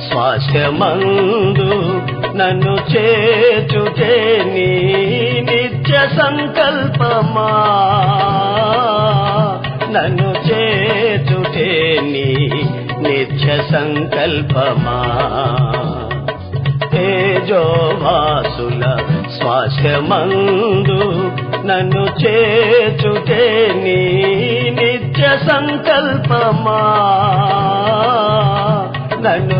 స్వాస్థ్యమందు నన్ను చేచుటే నీ నిత్య సంకల్పమా? నన్ను చేచుటే నీ నిత్య సంకల్పమా? తేజోవాసుల స్వాస్థ్యమందు నన్ను చేచుటే నీ నిత్య సంకల్పమా? నన్ను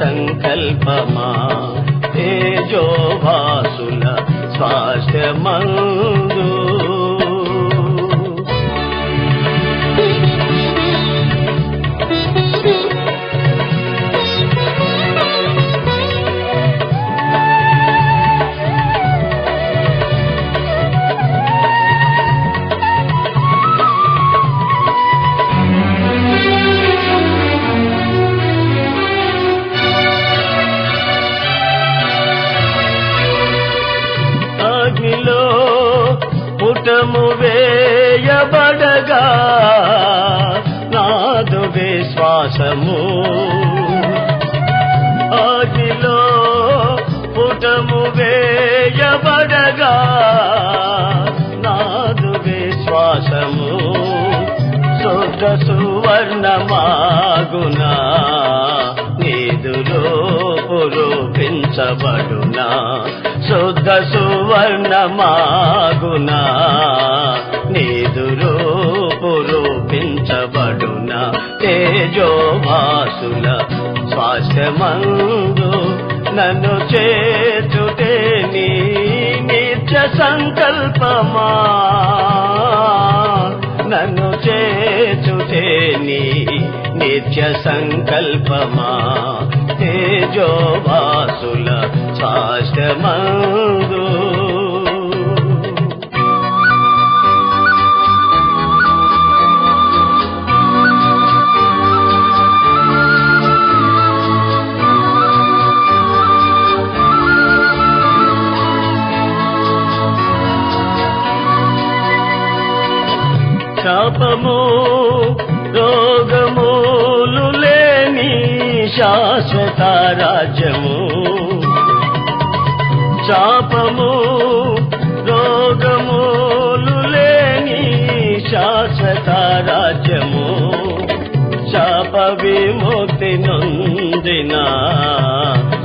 सङ्कल्पमा तेजो वासुल स्वास्थ्य ఉండగా నాదు విశ్వాసము. అగ్నిలో పుటము వేయబడగా నాదు విశ్వాసము. శుద్ధ సువర్ణమాగునా నీదులో పురోపించబడునా శుద్ధ సువర్ణమాగునా. తేజోభాసుల స్వాస్థ్యమందు నన్ను చేతుటే నీ నిత్య సంకల్పమా? నన్ను చేతుటే నీ నిత్య సంకల్పమా? తేజోభాసుల స్వాస్థ్యమందు శాపము రోగములు లేని శాశ్వత రాజ్యము. శాపము రోగములు లేని శాశ్వత రాజ్యము. శాప విముక్తి నొందిన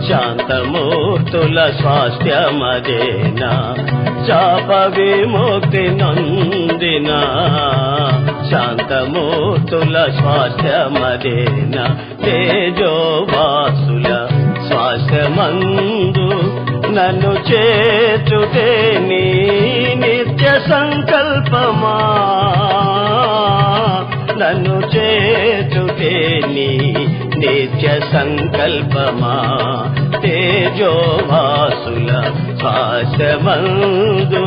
శాంతమూర్తుల స్వాస్థ్యమదేనా. శాప విముక్తి నొందిన. శాంతమూర్తుల స్వాస్థ్యమదేన తేజోవాసుల స్వాస్థ్యమందు నన్ను చేతుటే నీ నిత్య సంకల్పమా నన్ను చేతుటే నీ నిత్య సంకల్పమా తేజోవాసుల స్వాస్థ్యమందు